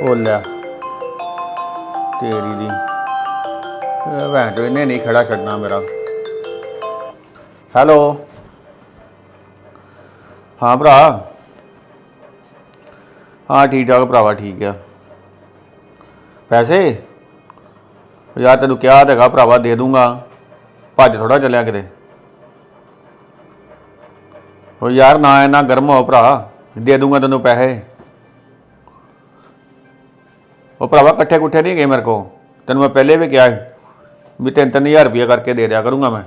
ਉਹ ਲੈ, ਤੇਰੀ ਦੀ। ਇਹ ਭੈਣ ਇਹਨੇ ਨਹੀਂ ਖੜਾ ਛੱਡਣਾ ਮੇਰਾ। ਹੈਲੋ। ਹਾਂ ਭਰਾ। ਹਾਂ ਠੀਕ ਠਾਕ ਭਰਾਵਾ, ਠੀਕ ਆ। ਪੈਸੇ? ਯਾਰ ਤੈਨੂੰ ਕਿਹਾ ਤਾਂ ਹੈਗਾ, ਭਰਾਵਾ ਦੇ ਦੂੰਗਾ। ਭੱਜ ਥੋੜਾ ਚੱਲਿਆ ਕਿਤੇ। ਉਹ ਯਾਰ ਨਾ ਇੰਨਾ ਗਰਮ ਹੋ ਭਰਾ, ਦੇ ਦੂੰਗਾ ਤੈਨੂੰ ਪੈਸੇ। ਉਹ ਭਰਾਵਾ ਇਕੱਠੇ ਕੁੱਠੇ ਨਹੀਂ ਗਏ ਮੇਰੇ ਕੋ ਤੈਨੂੰ ਮੈਂ ਪਹਿਲੇ ਵੀ ਕਿਹਾ ਸੀ ਵੀ ਤਿੰਨ ਤਿੰਨ ਹਜ਼ਾਰ ਰੁਪਏ ਕਰਕੇ ਦੇ ਦਿਆ ਕਰੂੰਗਾ ਮੈਂ।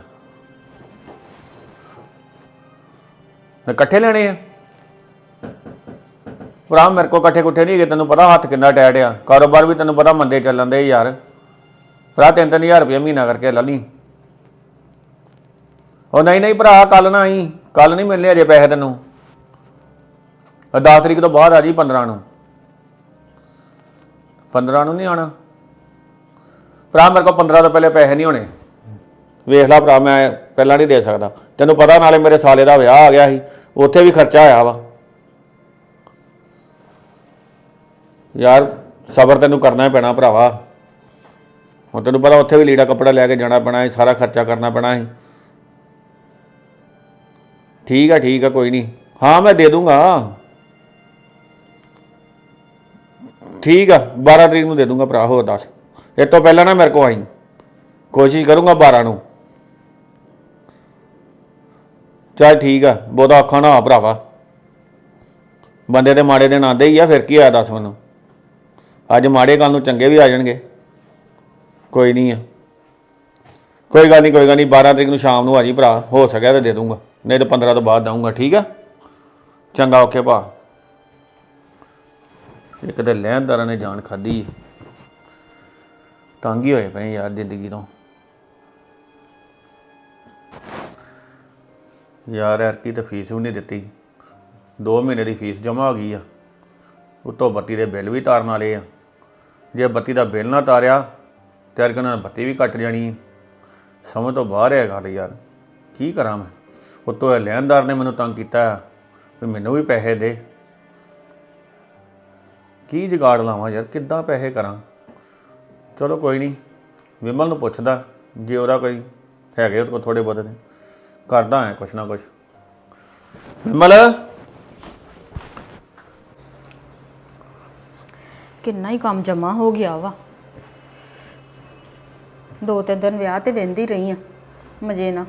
ਮੈਂ ਇਕੱਠੇ ਲੈਣੇ ਆ। ਭਰਾ ਮੇਰੇ ਕੋ ਇਕੱਠੇ ਕੁੱਠੇ ਨਹੀਂ ਗਏ, ਤੈਨੂੰ ਪਤਾ ਹੱਥ ਕਿੰਨਾ ਟੈਟ ਆ, ਕਾਰੋਬਾਰ ਵੀ ਤੈਨੂੰ ਪਤਾ ਮੰਦੇ ਚੱਲਣ ਦੇ ਯਾਰ। ਭਰਾ ਤਿੰਨ ਤਿੰਨ ਹਜ਼ਾਰ ਰੁਪਏ ਮਹੀਨਾ ਕਰਕੇ ਲੈ ਲਈ। ਉਹ ਨਹੀਂ ਨਹੀਂ ਭਰਾ ਕੱਲ ਨਾ ਆਈ। ਕੱਲ ਨਹੀਂ ਮਿਲਨੇ ਅਜੇ ਪੈਸੇ ਤੈਨੂੰ। 10 ਤਰੀਕ ਤੋਂ ਬਾਅਦ ਆ ਜੀ 15 ਨੂੰ। 15 ਨੂੰ ਨਹੀਂ ਆਣਾ ਭਰਾ ਮੇਰੇ ਕੋਲ 15 ਤੋਂ ਪਹਿਲੇ ਪੈਸੇ ਨਹੀਂ ਹੋਣੇ। ਵੇਖ ਲੈ ਭਰਾ, ਮੈਂ ਪਹਿਲਾਂ ਨਹੀਂ ਦੇ ਸਕਦਾ। ਤੈਨੂੰ ਪਤਾ ਨਾਲੇ ਮੇਰੇ ਸਾਲੇ ਦਾ ਵਿਆਹ ਆ ਗਿਆ ਸੀ, ਉੱਥੇ ਵੀ ਖਰਚਾ ਆਇਆ ਵਾ। ਯਾਰ, ਸਬਰ ਤੈਨੂੰ ਕਰਨਾ ਹੀ ਪੈਣਾ ਭਰਾਵਾ। ਹੁਣ ਤੈਨੂੰ ਪਤਾ ਉੱਥੇ ਵੀ ਲੀੜਾ ਕੱਪੜਾ ਲੈ ਕੇ ਜਾਣਾ ਪੈਣਾ ਸੀ, ਸਾਰਾ ਖਰਚਾ ਕਰਨਾ ਪੈਣਾ ਸੀ। ਠੀਕ ਆ ਠੀਕ ਆ, ਕੋਈ ਨਹੀਂ। ਹਾਂ, ਮੈਂ ਦੇ ਦੂੰਗਾ। ਠੀਕ ਆ 12 ਤਰੀਕ ਨੂੰ ਦੇ ਦੂੰਗਾ ਭਰਾ, ਹੋਰ ਦੱਸ। ਇਹ ਤੋਂ ਪਹਿਲਾਂ ਨਾ ਮੇਰੇ ਕੋ ਆਈ। ਕੋਸ਼ਿਸ਼ ਕਰੂੰਗਾ 12 ਨੂੰ। ਚੱਲ ਠੀਕ ਆ, ਬਹੁਤਾ ਔਖਾ ਨਾ ਆ ਭਰਾਵਾ। ਬੰਦੇ ਦੇ ਮਾੜੇ ਦਿਨ ਆਉਂਦੇ ਹੀ ਆ, ਫਿਰ ਕੀ ਆ, ਦੱਸ ਮੈਨੂੰ। ਅੱਜ ਮਾੜੇ ਕੱਲ ਨੂੰ ਚੰਗੇ ਵੀ ਆ ਜਾਣਗੇ। ਕੋਈ ਨਹੀਂ ਆ। ਕੋਈ ਗੱਲ ਨਹੀਂ, ਕੋਈ ਗੱਲ ਨਹੀਂ 12 ਤਰੀਕ ਨੂੰ ਸ਼ਾਮ ਨੂੰ ਆ ਜੀ ਭਰਾ, ਹੋ ਸਕਿਆ ਤਾਂ ਦੇ ਦੂੰਗਾ। ਨਹੀਂ ਤਾਂ 15 ਤੋਂ ਬਾਅਦ ਦਊਂਗਾ ਠੀਕ ਆ? ਚੰਗਾ, ਓਕੇ ਭਾ। ਇੱਕ ਤੇ ਲੈਣਦਾਰਾਂ ਨੇ ਜਾਨ ਖਾਦੀ ਤੰਗ ਹੀ ਹੋਏ ਪਏ ਯਾਰ ਜ਼ਿੰਦਗੀ ਤੋਂ। ਯਾਰ ਯਾਰ ਤਾਂ ਫੀਸ ਵੀ ਨਹੀਂ ਦਿੱਤੀ। 2 ਮਹੀਨੇ ਦੀ ਫੀਸ ਜਮ੍ਹਾਂ ਹੋ ਗਈ ਆ। ਉਤੋਂ ਬੱਤੀ ਦੇ ਬਿੱਲ ਵੀ ਤਾਰਨ ਵਾਲੇ ਆ। ਜੇ ਬੱਤੀ ਦਾ ਬਿੱਲ ਨਾ ਤਾਰਿਆ, ਤੇ ਅਰਕਨ ਬੱਤੀ ਵੀ ਕੱਟ ਜਾਣੀ ਸਮਝ ਤੋਂ ਬਾਹਰ ਹੈਗਾ ਗੱਲ ਯਾਰ, ਕੀ ਕਰਾਂ ਮੈਂ? ਉਤੋਂ ਇਹ ਲੈਣਦਾਰ ਨੇ ਮੈਨੂੰ ਤੰਗ ਕੀਤਾ। ਵੀ ਮੈਨੂੰ ਵੀ ਪੈਸੇ ਦੇ। ਕੀ ਜਗਾੜ ਲਾਵਾਂ ਯਾਰ, ਕਿੱਦਾਂ ਪੈਸੇ ਕਰਾਂ? ਚਲੋ ਕੋਈ ਨਹੀਂ, ਵਿਮਲ ਨੂੰ ਪੁੱਛਦਾ, ਜੇ ਉਹਦਾ ਕੋਈ ਹੈਗੇ ਉਹਦੇ ਕੋਲ ਥੋੜੇ ਬਹੁਤ ਨੇ। ਕਰਦਾ ਹੈ ਕੁਛ ਨਾ ਕੁਛ। ਵਿਮਲ? ਕਿੰਨਾ ਹੀ ਕੰਮ ਜਮਾ ਹੋ ਗਿਆ ਵਾ। ਦੋ ਤਿੰਨ ਦਿਨ ਵਿਆਹ ਤੇ ਵਹਿੰਦੀ ਰਹੀ ਆ, ਮਜੇ ਨਾਲ।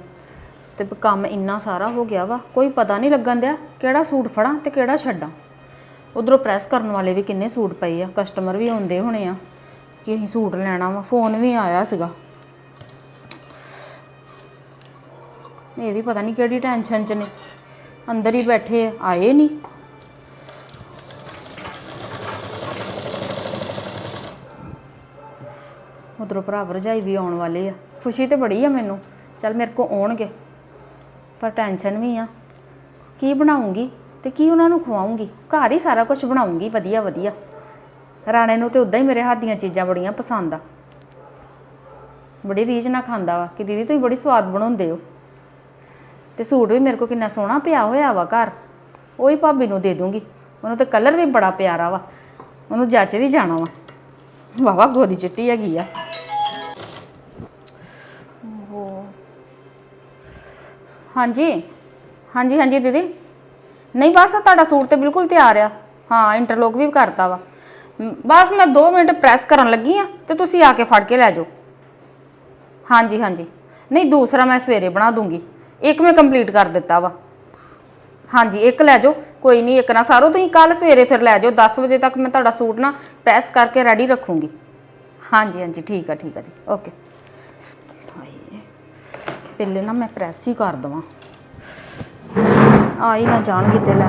ਤੇ ਕੰਮ ਇੰਨਾ ਸਾਰਾ ਹੋ ਗਿਆ ਵਾ, ਕੋਈ ਪਤਾ ਨਹੀਂ ਲੱਗਣ ਦਿਆ ਕਿਹੜਾ ਸੂਟ ਫੜਾਂ ਤੇ ਕਿਹੜਾ ਛੱਡਾਂ। ਉਧਰੋਂ ਪ੍ਰੈਸ ਕਰਨ ਵਾਲੇ ਵੀ ਕਿੰਨੇ ਸੂਟ ਪਏ ਆ ਕਸਟਮਰ ਵੀ ਆਉਂਦੇ ਹੋਣੇ ਆ ਕਿ ਅਸੀਂ ਸੂਟ ਲੈਣਾ ਵਾ ਫੋਨ ਵੀ ਆਇਆ ਸੀਗਾ। ਇਹ ਵੀ ਪਤਾ ਨਹੀਂ ਕਿਹੜੀ ਟੈਨਸ਼ਨ ਚ ਨੇ, ਅੰਦਰ ਹੀ ਬੈਠੇ ਆਏ ਨਹੀਂ। ਉਧਰੋਂ ਭਰਾ ਭਰਜਾਈ ਵੀ ਆਉਣ ਵਾਲੇ ਆ, ਖੁਸ਼ੀ ਤੇ ਬੜੀ ਆ ਮੈਨੂੰ, ਚੱਲ ਮੇਰੇ ਕੋ ਆਉਣਗੇ। ਪਰ ਟੈਨਸ਼ਨ ਵੀ ਆ। ਕੀ ਬਣਾਉਂਗੀ ਤੇ ਕੀ ਉਹਨਾਂ ਨੂੰ ਖਵਾਉਂਗੀ? ਘਰ ਹੀ ਸਾਰਾ ਕੁਝ ਬਣਾਉਂਗੀ, ਵਧੀਆ ਵਧੀਆ। ਰਾਣੇ ਨੂੰ ਤੇ ਉਦਾਂ ਹੀ ਮੇਰੇ ਹੱਥ ਦੀਆਂ ਚੀਜ਼ਾਂ ਬੜੀਆਂ ਪਸੰਦ ਆ। ਬੜੀ ਰੀਝ ਨਾਲ ਖਾਂਦਾ ਵਾ ਕਿ ਦੀਦੀ ਤੁਸੀਂ ਬੜੀ ਸਵਾਦ ਬਣਾਉਂਦੇ ਹੋ। ਤੇ ਸੂਟ ਵੀ ਮੇਰੇ ਕੋ ਕਿੰਨਾ ਸੋਹਣਾ ਪਿਆ ਹੋਇਆ ਵਾ ਘਰ। ਉਹ ਹੀ ਭਾਬੀ ਨੂੰ ਦੇ ਦੂੰਗੀ। ਉਹਨੂੰ ਤੇ ਕਲਰ ਵੀ ਬੜਾ ਪਿਆਰਾ ਵਾ। ਉਹਨੂੰ ਜੱਚ ਵੀ ਜਾਣਾ ਵਾ। ਵਾਵਾ ਗੋਰੀ ਚਿੱਟੀ ਹੈਗੀ ਆ। ਹਾਂਜੀ। ਹਾਂਜੀ ਹਾਂਜੀ, ਦੀਦੀ। ਨਹੀਂ, ਬਸ ਤੁਹਾਡਾ ਸੂਟ ਤੇ ਬਿਲਕੁਲ ਤਿਆਰ ਆ। ਹਾਂ, ਇੰਟਰਲੋਕ ਵੀ ਕਰਤਾ ਵਾ। ਬਸ ਮੈਂ 2 ਮਿੰਟ ਪ੍ਰੈਸ ਕਰਨ ਲੱਗੀ ਆ ਤੇ ਤੁਸੀਂ ਆ ਕੇ ਫੜ ਕੇ ਲੈ ਜਾਓ। ਹਾਂਜੀ ਹਾਂਜੀ। ਨਹੀਂ, ਦੂਸਰਾ ਮੈਂ ਸਵੇਰੇ ਬਣਾ ਦੂੰਗੀ। ਇੱਕ ਮੈਂ ਕੰਪਲੀਟ ਕਰ ਦਿੱਤਾ ਵਾ। ਹਾਂਜੀ, ਇੱਕ ਲੈ ਜਾਓ। ਕੋਈ ਨਹੀਂ, ਇੱਕ ਨਾ ਸਾਰੋ। ਤੁਸੀਂ ਕੱਲ ਸਵੇਰੇ ਫਿਰ ਲੈ ਜਾਓ। 10 ਵਜੇ ਤੱਕ ਮੈਂ ਤੁਹਾਡਾ ਸੂਟ ਨਾ ਪ੍ਰੈਸ ਕਰਕੇ ਰੈਡੀ ਰੱਖੂੰਗੀ। ਹਾਂਜੀ ਹਾਂਜੀ। ਠੀਕ ਆ ਠੀਕ ਆ ਜੀ। ਓਕੇ ਪਹਿਲੇ ਨਾ ਮੈਂ ਪ੍ਰੈਸ ਹੀ ਕਰ ਦਵਾਂ। ਆ ਹੀ ਨਾ ਜਾਣ ਕਿਤੇ ਲੈ।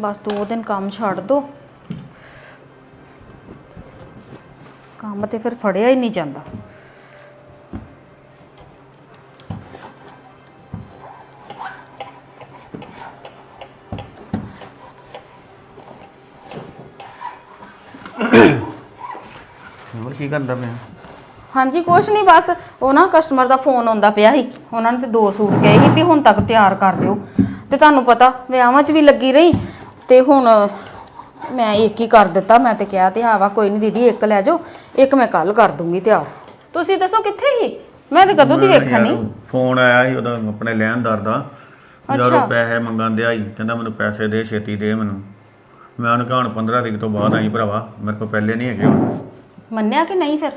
ਬਸ ਦੋ ਦਿਨ ਕੰਮ ਛੱਡ ਦੋ। ਕੰਮ ਤੇ ਫਿਰ ਫੜਿਆ ਹੀ ਨਹੀਂ ਜਾਂਦਾ। ਕੀ ਕਰਦਾ ਪਿਆ? ਹਾਂਜੀ ਕੁਛ ਨਹੀਂ ਬਸ ਉਹ ਨਾ ਕਸਟਮਰ ਦਾ ਫੋਨ ਆਉਂਦਾ ਪਿਆ ਸੀ। ਉਹਨਾਂ ਨੇ ਤੇ ਦੋ ਸੂਟ ਕਹੇ ਸੀ ਵੀ ਹੁਣ ਤੱਕ ਤਿਆਰ ਕਰ ਦਿਓ। ਤੇ ਤੁਹਾਨੂੰ ਪਤਾ ਵਿਆਹਾਂ 'ਚ ਵੀ ਲੱਗੀ ਰਹੀ। ਤੇ ਹੁਣ ਮੈਂ ਇੱਕ ਹੀ ਕਰ ਦਿੱਤਾ ਮੈਂ ਤੇ ਕਿਹਾ ਤੇ ਆਵਾ ਕੋਈ ਨਹੀਂ ਦੀਦੀ ਇੱਕ ਲੈ ਜਾਓ ਇੱਕ ਮੈਂ ਕੱਲ ਕਰ ਦੂੰਗੀ ਤਿਆਰ। ਤੁਸੀਂ ਦੱਸੋ ਕਿੱਥੇ ਸੀ? ਮੈਂ ਤੇ ਕਦੋਂ ਦੀ ਵੇਖਣ ਨਹੀਂ ਫੋਨ ਆਇਆ ਸੀ ਉਹਦਾ ਆਪਣੇ ਲੈਣਦਾਰ ਦਾ। ਉਹ ਪੈਸੇ ਮੰਗਣ ਦਿਆ ਸੀ। ਕਹਿੰਦਾ ਮੈਨੂੰ ਪੈਸੇ ਦੇ ਛੇਤੀ ਦੇ ਮੈਨੂੰ। ਮੈਂ ਉਹਨੂੰ ਕਿਹਾ ਹੁਣ 15 ਤਰੀਕ ਤੋਂ ਬਾਅਦ ਆਈ ਭਰਾਵਾ ਮੇਰੇ ਕੋਲ ਪਹਿਲੇ ਨਹੀਂ ਹੈਗੇ ਹੁਣ। ਮੰਨਿਆ ਕਿ ਨਹੀਂ ਫਿਰ?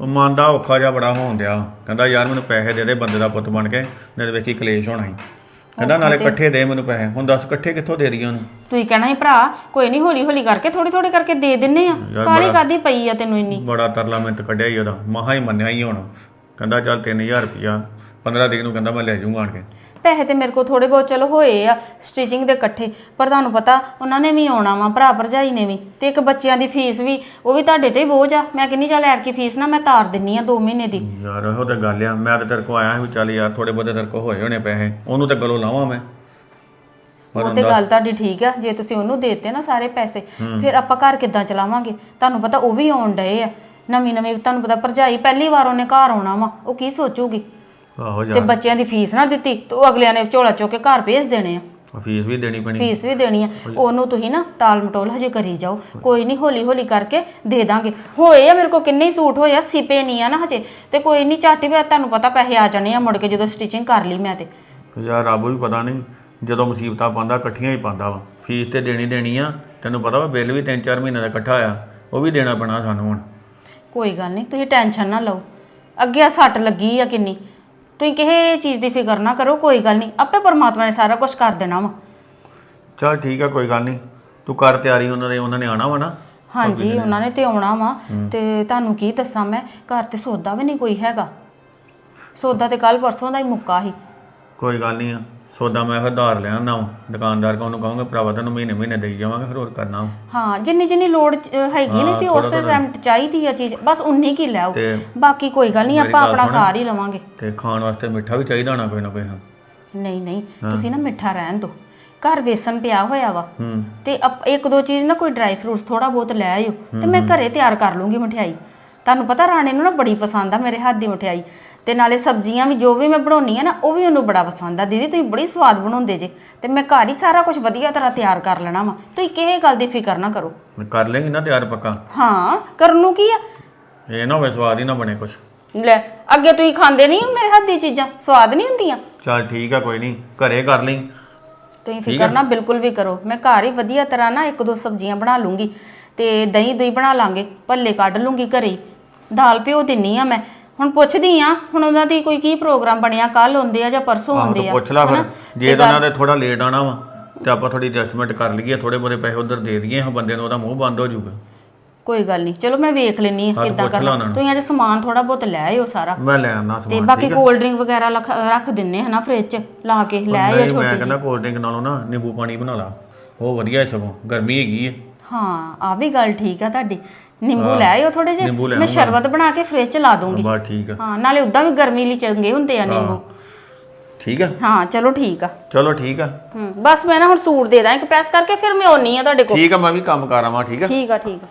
ਉਹ ਮਨ ਦਾ ਔਖਾ ਜਿਹਾ ਬੜਾ ਹੋਣ ਦਿਆ ਕਹਿੰਦਾ ਯਾਰ ਮੈਨੂੰ ਪੈਸੇ ਦੇ ਦੇ ਬੰਦੇ ਦਾ ਪੁੱਤ ਬਣ ਕੇ ਨਹੀਂ ਤੇ ਵੇਖੀ ਕਲੇਸ਼ ਹੋਣਾ ਸੀ ਕਹਿੰਦਾ ਨਾਲੇ ਇਕੱਠੇ ਦੇ ਮੈਨੂੰ ਪੈਸੇ। ਹੁਣ ਦੱਸ ਇਕੱਠੇ ਕਿੱਥੋਂ ਦੇ ਦਈਏ ਉਹਨੂੰ? ਤੁਸੀਂ ਕਹਿਣਾ ਸੀ ਭਰਾ ਕੋਈ ਨਹੀਂ ਹੌਲੀ ਹੌਲੀ ਕਰਕੇ ਥੋੜੀ ਥੋੜੀ ਕਰਕੇ ਦੇ ਦਿੰਨੇ ਆ। ਯਾਰ ਕਾਲੀ ਬੜਾ- ਕਾਦੀ ਪਈ ਆ ਤੈਨੂੰ ਇੰਨੀ? ਬੜਾ ਤਰਲਾ ਮਿੰਟ ਕੱਢਿਆ ਹੀ ਉਹਦਾ। ਮਹਾ ਹੀ ਮੰਨਿਆ ਹੀ ਹੁਣ। ਕਹਿੰਦਾ ਚੱਲ 3000 ਰੁਪਇਆ 15 ਤਰੀਕ ਨੂੰ ਕਹਿੰਦਾ ਮੈਂ ਲੈ ਜਾਊਂਗਾ ਆਣ ਕੇ। ਪੈਸੇ ਤੇ ਮੇਰੇ ਕੋਲ ਥੋੜੇ ਬਹੁਤ ਚਲੋ ਹੋਏ ਆ ਸਟਿਚਿੰਗ ਦੇ ਇਕੱਠੇ। ਪਰ ਤੁਹਾਨੂੰ ਪਤਾ ਉਹਨਾਂ ਨੇ ਵੀ ਆਉਣਾ ਵਾ ਭਰਾ ਭਰਜਾਈ ਨੇ ਵੀ। ਤੇ ਇੱਕ ਬੱਚਿਆਂ ਦੀ ਫੀਸ ਵੀ ਉਹ ਵੀ ਤੁਹਾਡੇ ਤੇ ਹੀ ਬੋਝ ਆ। ਮੈਂ ਕਿੰਨੀ ਚੱਲ ਐਰ ਕੀ ਫੀਸ ਨਾ ਮੈਂ ਤਾਰ ਦਿੰਨੀ ਆ 2 ਮਹੀਨੇ ਦੀ। ਯਾਰ ਉਹ ਤਾਂ ਗੱਲ ਆ। ਮੈਂ ਤਾਂ ਤੇਰੇ ਕੋ ਆਇਆ ਸੀ ਵੀ ਚੱਲ ਯਾਰ ਥੋੜੇ ਬਹੁਤੇ ਤੇਰੇ ਕੋ ਹੋਏ ਹੋਣੇ ਪੈਸੇ। ਉਹਨੂੰ ਤਾਂ ਗਲੋਂ ਲਾਵਾਂ ਮੈਂ। ਉਹ ਤੇ ਗੱਲ ਤੁਹਾਡੀ ਠੀਕ ਆ। ਜੇ ਤੁਸੀਂ ਉਹਨੂੰ ਦੇਤੇ ਨਾ ਸਾਰੇ ਪੈਸੇ ਫਿਰ ਆਪਾਂ ਘਰ ਕਿੱਦਾਂ ਚਲਾਵਾਂਗੇ? ਤੁਹਾਨੂੰ ਪਤਾ ਉਹ ਵੀ ਆਉਣ ਡਏ ਆ। ਨਵੀਂ ਨਵੀਂ ਤੁਹਾਨੂੰ ਪਤਾ ਭਰਜਾਈ ਪਹਿਲੀ ਵਾਰ ਉਹਨੇ ਘਰ ਆਉਣਾ ਵਾ। ਉਹ ਕੀ ਸੋਚੂਗੀ? ਆਹੋ ਤੇ ਯਾਰ ਬੱਚਿਆਂ ਦੀ ਫੀਸ ਨਾ ਦਿੱਤੀ ਤੇ ਉਹ ਅਗਲਿਆਂ ਨੇ ਝੋਲਾ ਚੁੱਕ ਕੇ ਘਰ ਭੇਜ ਦੇਣੇ ਆ। ਫੀਸ ਵੀ ਦੇਣੀ ਪੈਣੀ। ਫੀਸ ਵੀ ਦੇਣੀ ਆ। ਉਹਨੂੰ ਤੁਸੀਂ ਨਾ ਟਾਲ ਮਟੋਲ ਹਜੇ ਕਰੀ ਜਾਓ। ਕੋਈ ਨਹੀਂ ਹੌਲੀ ਹੌਲੀ ਕਰਕੇ ਦੇ ਦਾਂਗੇ। ਹੋਏ ਆ ਮੇਰੇ ਕੋ ਕਿੰਨੇ ਹੀ ਸੂਟ ਹੋਏ ਆ ਸਿਪੇ ਨਹੀਂ ਆ ਨਾ ਹਜੇ। ਤੇ ਕੋਈ ਨਹੀਂ ਝੱਟ ਫਿਰ ਤੁਹਾਨੂੰ ਪਤਾ ਪੈਸੇ ਆ ਜਾਣੇ ਆ ਮੁੜ ਕੇ ਜਦੋਂ ਸਟਿਚਿੰਗ ਕਰ ਲਈ ਮੈਂ ਤੇ। ਯਾਰ ਰੱਬ ਵੀ ਪਤਾ ਨਹੀਂ ਜਦੋਂ ਮੁਸੀਬਤਾਂ ਪਾਉਂਦਾ ਇਕੱਠੀਆਂ ਹੀ ਪਾਉਂਦਾ ਵਾ। ਫੀਸ ਤੇ ਦੇਣੀ ਦੇਣੀ ਆ ਤੈਨੂੰ ਪਤਾ ਵਾ ਬਿੱਲ ਵੀ 3-4 ਮਹੀਨੇ ਦਾ ਇਕੱਠਾ ਆ ਉਹ ਵੀ ਦੇਣਾ ਪੈਣਾ ਸਾਨੂੰ ਹੁਣ। ਕੋਈ ਗੱਲ ਨਹੀਂ ਤੁਸੀਂ ਟੈਨਸ਼ਨ ਨਾ ਲਓ। ਅੱਗੇ ਆ ਸੱਟ ਲੱਗੀ ਆ ਕਿੰਨੀ। ਤੁਸੀਂ ਕਿਸੇ ਚੀਜ਼ ਦੀ ਫਿਕਰ ਨਾ ਕਰੋ ਕੋਈ ਗੱਲ ਨਹੀਂ। ਆਪੇ ਪਰਮਾਤਮਾ ਨੇ ਸਾਰਾ ਕੁਝ ਕਰ ਦੇਣਾ ਵਾ। ਚੱਲ ਠੀਕ ਆ ਕੋਈ ਗੱਲ ਨਹੀਂ। ਤੂੰ ਕਰ ਤਿਆਰੀ ਉਹਨਾਂ ਦੇ ਉਹਨਾਂ ਨੇ ਆਣਾ ਵਾ ਨਾ। ਹਾਂਜੀ ਉਹਨਾਂ ਨੇ ਤੇ ਆਉਣਾ ਵਾ। ਤੇ ਤੁਹਾਨੂੰ ਕੀ ਦੱਸਾਂ ਮੈਂ ਘਰ ਤੇ ਸੌਦਾ ਵੀ ਨਹੀਂ ਕੋਈ ਹੈਗਾ। ਸੌਦਾ ਤੇ ਕੱਲ ਪਰਸੋਂ ਦਾ ਹੀ ਮੁੱਕਾ ਸੀ। ਕੋਈ ਗੱਲ ਨਹੀਂ ਆ। ਸੌਦਾ ਮੈਂ ਫਿਰ ਧਾਰ ਲਿਆ ਨਾ ਦੁਕਾਨਦਾਰ ਕੋ ਉਹਨੂੰ ਕਹੂੰਗਾ ਭਰਾਵਾ ਤੈਨੂੰ ਮਹੀਨੇ ਮਹੀਨੇ ਦੇਈ ਜਾਵਾਂਗੇ ਫਿਰ ਹੋਰ ਕਰਨਾ ਵਾ। ਹਾਂ ਜਿੰਨੀ ਜਿੰਨੀ ਲੋੜ ਚ- ਹੈਗੀ ਨੇ ਵੀ ਉਸ ਟਾਈਮ ਚਾਹੀਦੀ ਆ ਚੀਜ਼ ਬਸ ਉਨੀ ਕੀ ਲੈਓ ਤੇ ਬਾਕੀ ਕੋਈ ਗੱਲ ਨਹੀਂ ਆਪਾਂ ਆਪਣਾ ਸਾਰ ਹੀ ਲਵਾਂਗੇ। ਤੇ ਖਾਣ ਵਾਸਤੇ ਮਿੱਠਾ ਵੀ ਚਾਹੀਦਾ ਹੋਣਾ ਕੋਈ ਨਾ ਕੋਈ ਹਾਂ। ਨਹੀਂ ਨਹੀਂ ਤੁਸੀਂ ਨਾ ਮਿੱਠਾ ਰਹਿਣ ਦਿਓ। ਘਰ ਵੇਸਣ ਪਿਆ ਹੋਇਆ ਵਾ। ਹੂੰ। ਤੇ ਅਪ- ਇੱਕ ਦੋ ਚੀਜ਼ ਨਾ ਕੋਈ ਡਰਾਈ ਫਰੂਟਸ ਥੋੜਾ ਬਹੁਤ ਲੈ ਆਇਓ। ਤੇ ਮੈਂ ਘਰੇ ਤਿਆਰ ਕਰ ਲੂੰਗੀ ਮਠਿਆਈ। ਤੁਹਾਨੂੰ ਪਤਾ ਰਾਣੇ ਨੂੰ ਨਾ ਬੜੀ ਪਸੰਦ ਆ ਮੇਰੇ ਹੱਥ ਦੀ ਮਠਿਆਈ। ਤੇ ਨਾਲੇ ਸਬਜ਼ੀਆਂ ਵੀ ਜੋ ਵੀ ਮੈਂ ਬਣਾਉਣੀ ਆ ਨਾ ਉਹ ਵੀ ਉਹਨੂੰ ਬੜਾ ਪਸੰਦ ਆ। ਦੀਦੀ ਤੁਸੀਂ ਬੜੀ ਸਵਾਦ ਬਣਾਉਂਦੇ ਜੇ। ਤੇ ਮੈਂ ਘਰ ਹੀ ਸਾਰਾ ਕੁਝ ਵਧੀਆ ਤਰ੍ਹਾਂ ਤਿਆਰ ਕਰ ਲੈਣਾ ਵਾ। ਤੁਸੀਂ ਕਿਸੇ ਗੱਲ ਦੀ ਫਿਕਰ ਨਾ ਕਰੋ। ਕਰ ਲੇਂਗੀ ਨਾ ਤਿਆਰ ਪੱਕਾ। ਹਾਂ ਕਰਨ ਨੂੰ ਕੀ ਆ? ਇਹ ਨਾ ਹੋਵੇ ਸਵਾਦ ਹੀ ਨਾ ਬਣੇ ਕੁਛ। ਲੈ ਅੱਗੇ ਤੁਸੀਂ ਖਾਂਦੇ ਨਹੀਂ ਹੋ ਮੇਰੇ ਹੱਥ ਦੀ ਚੀਜ਼ਾਂ? ਸਵਾਦ ਨਹੀਂ ਹੁੰਦੀਆਂ? ਚੱਲ ਠੀਕ ਆ ਕੋਈ ਨਹੀਂ। ਘਰੇ ਕਰ ਲਈ। ਤੁਸੀਂ ਫਿਕਰ ਨਾ ਬਿਲਕੁਲ ਵੀ ਕਰੋ। ਮੈਂ ਘਰ ਹੀ ਵਧੀਆ ਤਰ੍ਹਾਂ ਨਾ ਇੱਕ ਦੋ ਸਬਜ਼ੀਆਂ ਬਣਾ ਲੂੰਗੀ। ਤੇ ਦਹੀਂ ਦਹੀਂ ਬਣਾ ਲਾਂਗੇ। ਭੱਲੇ ਕੱਢ ਲੂੰਗੀ ਘਰੇ ਹੀ। ਦਾਲ ਪਿਓ ਦਿੰਨੀ ਆ ਮੈਂ। ਹੁਣ ਪੁੱਛਦੀ ਆ ਹੁਣ ਉਹਨਾਂ ਦੀ ਕੋਈ ਕੀ ਪ੍ਰੋਗਰਾਮ ਬਣਿਆ ਕੱਲ ਹੁੰਦੇ ਆ ਜਾਂ ਪਰਸੋਂ ਆਹੋ ਤੂੰ ਆ? ਪੁੱਛ ਲੈ ਫਿਰ ਹਨਾ? ਜੇ ਤਾਂ ਉਹਨਾਂ ਦੇ ਥੋੜਾ ਲੇਟ ਆਣਾ ਵਾ ਤੇ ਆਪਾਂ ਥੋੜੀ ਐਡਜਸਟਮੈਂਟ ਕਰ ਲਈਏ ਥੋੜੇ ਬਹੁਤੇ ਪੈਸੇ ਉਧਰ ਦੇ ਦਈਏ ਹਾਂ ਬੰਦੇ ਨੂੰ ਉਹਦਾ ਮੂੰਹ ਬੰਦ ਹੋ ਜਾਊਗਾ। ਕੋਈ ਗੱਲ ਨਹੀਂ ਚਲੋ ਮੈਂ ਵੇਖ ਲੈਣੀ ਆ ਹਾਂ, ਕਿੱਦਾਂ ਪੁੱਛ ਲਾ ਕਰਨਾ। ਉਹਨਾਂ ਨੂੰ। ਤੁਸੀਂ ਅੱਜ ਸਮਾਨ ਥੋੜਾ ਬਹੁਤ ਲੈ ਆਇਓ ਸਾਰਾ। ਮੈਂ ਲੈ ਆਣਾ ਤੇ ਸਮਾਨ ਬਾਕੀ ਕੋਲਡ ਡਰਿੰਕ ਵਗੈਰਾ ਲਖ- ਰੱਖ ਦਿੰਨੇ ਹਨਾ ਫ੍ਰਿਜ 'ਚ ਲਾ ਕੇ ਲੈ ਆਇਓ ਨਹੀਂ ਮੈਂ ਛੋਟੀ ਕਹਿੰਦਾ ਕੋਲਡ ਡਰਿੰਕ ਨਾਲੋਂ ਨਾ ਨਿੰਬੂ ਪਾਣੀ ਬਣਾ ਲਾ। ਉਹ ਵਧੀਆ ਹੈ ਸਗੋਂ ਗਰਮੀ ਹੈਗੀ ਹੈ ਹਾਂ ਆ ਵੀ ਗੱਲ ਠੀਕ ਆ ਤੁਹਾਡੀ। ਨਿੰਬੂ ਲੈ ਆਇਓ ਥੋੜੇ ਜਿਹੇ। ਨਿੰਬੂ ਲੈ ਮੈਂ ਸ਼ਰਬਤ ਬਣਾ ਕੇ ਫ੍ਰਿਜ 'ਚ ਲਾ ਦੂੰਗੀ ਬਸ ਠੀਕ ਆ। ਹਾਂ ਨਾਲੇ ਉਦਾਂ ਵੀ ਗਰਮੀ ਲਈ ਚੰਗੇ ਹੁੰਦੇ ਆ ਨਿੰਬੂ। ਠੀਕ ਆ? ਹਾਂ ਚਲੋ ਠੀਕ ਆ। ਚਲੋ ਠੀਕ ਆ। ਹੂੰ ਬਸ ਮੈਂ ਨਾ ਹੁਣ ਸੂਟ ਦੇ ਦਾਂ ਇੱਕ ਪ੍ਰੈਸ ਕਰਕੇ ਫਿਰ ਮੈਂ ਆਉਣੀ ਆ ਤੁਹਾਡੇ ਕੋਲ। ਠੀਕ ਆ ਮੈਂ ਵੀ ਕੰਮ ਕਰ ਆਵਾਂ ਠੀਕ ਆ? ਠੀਕ ਆ ਠੀਕ ਆ।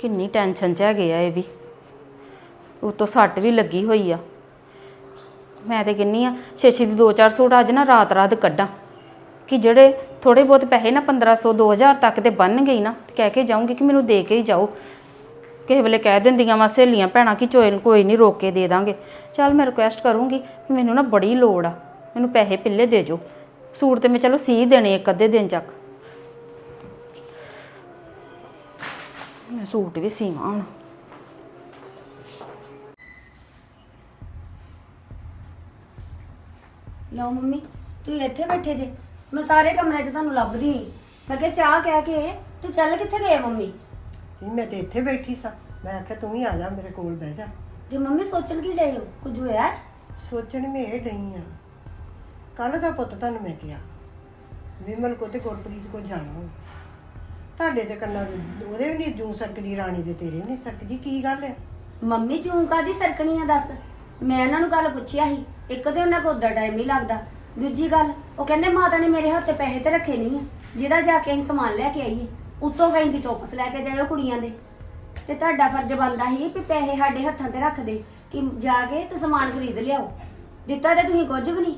ਕਿੰਨੀ ਟੈਨਸ਼ਨ ਚ ਹੈਗੇ ਆ ਇਹ ਵੀ। ਉਤੋਂ ਸੱਟ ਵੀ ਲੱਗੀ ਹੋਈ ਆ। ਮੈਂ ਤੇ ਕਿੰਨੀ ਆ ਛੇਛੀ ਦੀ 2-4 ਸੂਟ ਅੱਜ ਨਾ ਰਾਤ ਰਾਤ ਕੱਢਾਂ। ਕਿ ਜਿਹੜੇ ਥੋੜੇ ਬਹੁਤ ਪੈਸੇ ਨਾ 1500 2000 ਤੱਕ ਤੇ ਬਣ ਗਈ ਨਾ, ਤੇ ਕਹਿ ਕੇ ਜਾਊਂਗੀ ਕਿ ਮੈਨੂੰ ਦੇ ਕੇ ਹੀ ਜਾਓ। ਕਿਸੇ ਵੇਲੇ ਕਹਿ ਦਿੰਦੀਆਂ ਵਾ, ਸਹੇਲੀਆਂ ਭੈਣਾਂ ਕਿ ਚੋਏ ਕੋਈ ਨਹੀਂ ਰੋਕ ਕੇ ਦੇ ਦਾਂਗੇ। ਚੱਲ ਮੈਂ ਰਿਕੁਐਸਟ ਕਰੂੰਗੀ ਵੀ ਮੈਨੂੰ ਨਾ ਬੜੀ ਲੋੜ ਆ, ਮੈਨੂੰ ਪੈਸੇ ਪਿੱਲੇ ਦੇ ਜੋ। ਸੂਟ ਤੇ ਮੈਂ ਚਲੋ ਸੀ ਦੇਣੇ ਇੱਕ ਅੱਧੇ ਦਿਨ ਚੱਕ। ਮੈਂ ਸੂਟ ਵੀ ਸੀਵਾਂ ਹੁਣ। ਲਓ ਮੰਮੀ, ਤੁਸੀਂ ਇੱਥੇ ਬੈਠੇ ਜੇ। ਮੈਂ ਸਾਰੇ ਕਮਰੇ 'ਚ ਤੁਹਾਨੂੰ ਲੱਭਦੀ ਸੀ ਮੈਂ ਕਿਹਾ ਚਾਹ ਕਹਿ ਕੇ ਤੇ ਚੱਲ ਕਿੱਥੇ ਗਏ ਮੰਮੀ? ਨਹੀਂ ਮੈਂ ਤੇ ਇੱਥੇ ਬੈਠੀ ਸਾਂ। ਮੈਂ ਆਖਿਆ ਤੂੰ ਵੀ ਆ ਜਾ ਮੇਰੇ ਕੋਲ ਬਹਿ ਜਾ। ਜੇ ਮੰਮੀ ਸੋਚਣ ਕੀ ਡਏ ਹੋ? ਕੁਝ ਹੋਇਆ? ਹੈ? ਸੋਚਣ ਮੈਂ ਇਹ ਡਈ ਆ। ਕੱਲ ਦਾ ਪੁੱਤ ਤੁਹਾਨੂੰ ਮੈਂ ਕਿਹਾ ਵਿਮਲ ਕੋ ਤੇ ਗੁਰਪ੍ਰੀਤ ਕੋ ਜਾਣਾ ਵਾ। ਤੁਹਾਡੇ ਤੇ ਕੰਨਾਂ ਦੇ ਉਹਦੇ ਵੀ ਨਹੀਂ ਜੂ ਸਰਕਦੀ ਰਾਣੀ ਦੇ ਤੇਰੇ ਵੀ ਨਹੀਂ ਸਰਕਦੀ ਕੀ ਗੱਲ ਹੈ? ਮੰਮੀ ਜੂੰ ਕਾਦੀ ਸਰਕਣੀ ਆ ਦੱਸ? ਮੈਂ ਇਹਨਾਂ ਨੂੰ ਗੱਲ ਪੁੱਛਿਆ ਸੀ। ਇੱਕ ਤੇ ਉਹਨਾਂ ਕੋਲ ਉਦਾਂ ਟਾਈਮ ਨਹੀਂ ਲੱਗਦਾ। ਦੂਜੀ ਗੱਲ, ਉਹ ਕਹਿੰਦੇ ਮਾਤਾ ਨੇ ਮੇਰੇ ਹੱਥੇ ਪੈਸੇ ਤੇ ਰੱਖੇ ਨਹੀਂ ਆ। ਜਿਹਦਾ ਜਾ ਕੇ ਅਸੀਂ ਸਮਾਨ ਲੈ ਕੇ ਆਈਏ, ਉੱਤੋਂ ਕਹਿੰਦੀ ਟੋਪਸ ਲੈ ਕੇ ਜਾਇਓ ਕੁੜੀਆਂ ਦੇ। ਤੇ ਤੁਹਾਡਾ ਫਰਜ਼ ਬਣਦਾ ਸੀ ਵੀ ਪੈਸੇ ਸਾਡੇ ਹੱਥਾਂ ਤੇ ਰੱਖ ਦੇ, ਕਿ ਜਾ ਕੇ ਤੇ ਸਮਾਨ ਖਰੀਦ ਲਿਆਓ। ਦਿੱਤਾ ਤੇ ਤੁਸੀਂ ਕੁਝ ਵੀ ਨਹੀਂ।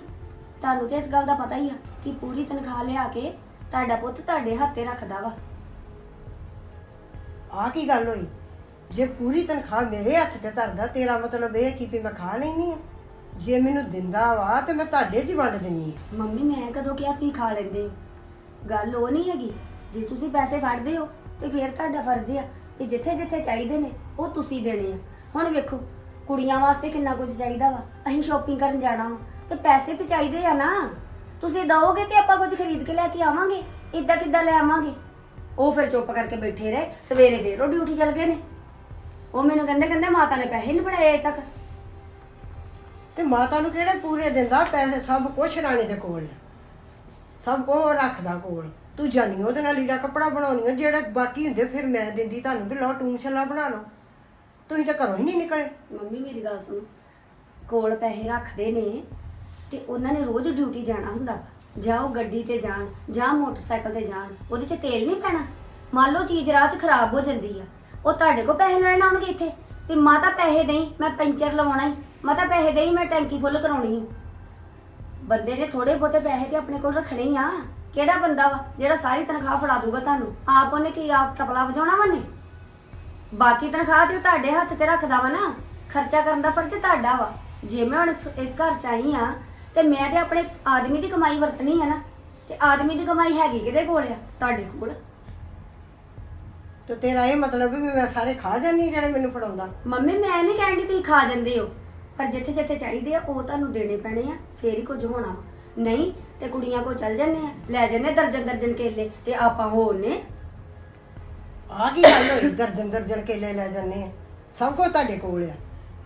ਤੁਹਾਨੂੰ ਤੇ ਇਸ ਗੱਲ ਦਾ ਪਤਾ ਹੀ ਆ ਕਿ ਪੂਰੀ ਤਨਖਾਹ ਲਿਆ ਕੇ ਤੁਹਾਡਾ ਪੁੱਤ ਤੁਹਾਡੇ ਹੱਥੇ ਰੱਖਦਾ ਵਾ। ਆ ਕੀ ਗੱਲ ਹੋਈ? ਜੇ ਪੂਰੀ ਤਨਖਾਹ ਮੇਰੇ ਹੱਥ 'ਚ ਧਰਦਾ, ਤੇਰਾ ਮਤਲਬ ਇਹ ਕਿ ਵੀ ਮੈਂ ਖਾ ਲੈਣੀ ਆ? ਜੇ ਮੈਨੂੰ ਦਿੰਦਾ ਵਾ ਤੇ ਮੈਂ ਤੁਹਾਡੇ 'ਚ ਹੀ ਵੰਡ ਦਿੰਨੀ ਆ। ਮੰਮੀ, ਮੈਂ ਕਦੋਂ ਕਿਹਾ ਤੁਸੀਂ ਖਾ ਲੈਂਦੇ? ਹੋ ਗੱਲ ਉਹ ਨਹੀਂ ਹੈਗੀ। ਜੇ ਤੁਸੀਂ ਪੈਸੇ ਫੜਦੇ ਹੋ ਤੇ ਫਿਰ ਤੁਹਾਡਾ ਫਰਜ਼ ਆ ਕਿ ਜਿੱਥੇ ਜਿੱਥੇ ਚਾਹੀਦੇ ਨੇ, ਉਹ ਤੁਸੀਂ ਦੇਣੇ ਆ। ਹੁਣ ਵੇਖੋ, ਕੁੜੀਆਂ ਵਾਸਤੇ ਕਿੰਨਾ ਕੁਝ ਚਾਹੀਦਾ ਵਾ। ਅਸੀਂ ਸ਼ਾਪਿੰਗ ਕਰਨ ਜਾਣਾ ਵਾ, ਤੇ ਪੈਸੇ ਤੇ ਚਾਹੀਦੇ ਆ ਨਾ। ਤੁਸੀਂ ਦਓਗੇ ਤੇ ਆਪਾਂ ਕੁਝ ਖਰੀਦ ਕੇ ਲੈ ਕੇ ਆਵਾਂਗੇ ਇਦਾਂ ਕਿੱਦਾਂ ਲੈ ਆਵਾਂਗੇ? ਉਹ ਫਿਰ ਚੁੱਪ ਕਰਕੇ ਬੈਠੇ ਰਹੇ, ਸਵੇਰੇ ਫੇਰ ਉਹ ਡਿਊਟੀ ਚਲ ਗਏ ਨੇ। ਉਹ ਮੈਨੂੰ ਕਹਿੰਦੇ ਕਹਿੰਦੇ ਮਾਤਾ ਨੇ ਪੈਸੇ ਨਹੀਂ ਬਣਾਏ ਅਜੇ ਤੱਕ। ਤੇ ਮਾਤਾ ਨੂੰ ਕਿਹੜੇ ਪੂਰੇ ਦਿੰਦਾ? ਪੈਸੇ ਸਭ ਕੁਛ ਰਾਣੀ ਦੇ ਕੋਲ। ਆ। ਸਭ ਕੋ ਰੱਖਦਾ ਕੋਲ। ਤੂੰ ਜਾਨੀ ਉਹਦੇ ਨਾਲ ਲੀੜਾ ਕੱਪੜਾ ਬਣਾਉਣੀ ਆ, ਜਿਹੜੇ ਬਾਕੀ ਹੁੰਦੇ, ਫਿਰ ਮੈਂ ਦਿੰਦੀ ਤੁਹਾਨੂੰ ਵੀ ਲਓ, ਟੂਮ ਛੱਲਾ ਬਣਾ ਲਓ। ਤੁਸੀਂ ਤਾਂ ਘਰੋਂ ਹੀ ਨਹੀਂ ਨਿਕਲੇ। ਮੰਮੀ, ਮੇਰੀ ਗੱਲ ਸੁਣੋ। ਕੋਲ ਪੈਸੇ ਰੱਖਦੇ ਨੇ ਤੇ ਉਹਨਾਂ ਨੇ ਰੋਜ਼ ਡਿਊਟੀ ਜਾਣਾ ਹੁੰਦਾ ਵਾ। ਜਾਂ ਉਹ ਗੱਡੀ ਤੇ ਜਾਣ, ਜਾਂ ਮੋਟਰਸਾਈਕਲ ਤੇ ਜਾਣ, ਉਹਦੇ 'ਚ ਤੇਲ ਨਹੀਂ ਪੈਣਾ। ਮੰਨ ਲਓ ਚੀਜ਼ ਰਾਹ 'ਚ ਖਰਾਬ ਹੋ ਜਾਂਦੀ ਆ। ਉਹ ਤੁਹਾਡੇ ਕੋਲ ਪੈਸੇ ਲੈਣ ਆਉਣਗੇ ਇੱਥੇ। ਵੀ ਮਾਤਾ, ਪੈਸੇ ਦੇਈ, ਮੈਂ ਪੈਂਚਰ ਲਵਾਉਣਾ ਹੀ ਮਾਤਾ ਪੈਸੇ ਦੇਈ ਮੈਂ ਟੈਂਕੀ ਫੁੱਲ ਕਰਾਉਣੀ ਹੀ ਬੰਦੇ ਨੇ ਥੋੜੇ ਬਹੁਤੇ ਪੈਸੇ ਤੇ ਆਪਣੇ ਕੋਲ ਰੱਖਣੇ ਹੀ ਆ। ਕਿਹੜਾ ਬੰਦਾ ਵਾ ਜਿਹੜਾ ਸਾਰੀ ਤਨਖਾਹ ਫੜਾ ਦੂਗਾ ਤੁਹਾਨੂੰ? ਆਪ ਉਹਨੇ ਕੀ ਆਪ ਤਪਲਾ ਵਜਾਉਣਾ ਵਾ ਨੇ ਬਾਕੀ ਤਨਖਾਹ ਤੇ ਉਹ ਤੁਹਾਡੇ ਹੱਥ ਤੇ ਰੱਖਦਾ ਵਾ ਨਾ। ਖਰਚਾ ਕਰਨ ਦਾ ਫਰਜ਼ ਤੁਹਾਡਾ ਵਾ। ਜੇ ਮੈਂ ਹੁਣ ਇਸ- ਇਸ ਘਰ ਚ ਆਈ ਆ ਤੇ ਮੈਂ ਤੇ ਆਪਣੇ ਆਦਮੀ ਦੀ ਕਮਾਈ ਵਰਤਣੀ ਆ ਨਾ। ਤੇ ਆਦਮੀ ਦੀ ਕਮਾਈ ਹੈਗੀ ਕਿਹਦੇ ਕੋਲ ਆ? ਤੁਹਾਡੇ ਕੋਲ। ਤੇ ਤੇਰਾ ਇਹ ਮਤਲਬ ਵੀ ਮੈਂ ਸਾਰੇ ਖਾ ਜਾਨੀ ਆ ਜਿਹੜੇ ਮੈਨੂੰ ਫੜਾਉਂਦਾ। ਮੰਮੀ ਮੈਂ ਨਹੀਂ ਕਹਿੰਦੀ ਤੁਸੀਂ ਖਾ ਜਾਂਦੇ ਹੋ। ਪਰ ਜਿੱਥੇ ਜਿੱਥੇ ਚਾਹੀਦੇ ਆ ਉਹ ਤੁਹਾਨੂੰ ਦੇਣੇ ਪੈਣੇ ਆ ਫੇਰ ਹੀ ਕੁਝ ਹੋਣਾ ਵਾ। ਨਹੀਂ ਤੇ ਕੁੜੀਆਂ ਕੋ ਚੱਲ ਜੰਨੇ ਆ। ਲੈ ਜੰਨੇ ਦਰਜਨ ਦਰਜਨ ਕੇਲੇ ਤੇ ਆਪਾਂ ਹੋਰ ਨੇ। ਆ ਕੀ ਗੱਲ ਹੋਈ? ਦਰਜਨ ਦਰਜਨ ਕੇਲੇ ਲੈ ਜਾਂਦੇ ਆ। ਸਭ ਕੁਝ ਤੁਹਾਡੇ ਕੋਲ ਆ।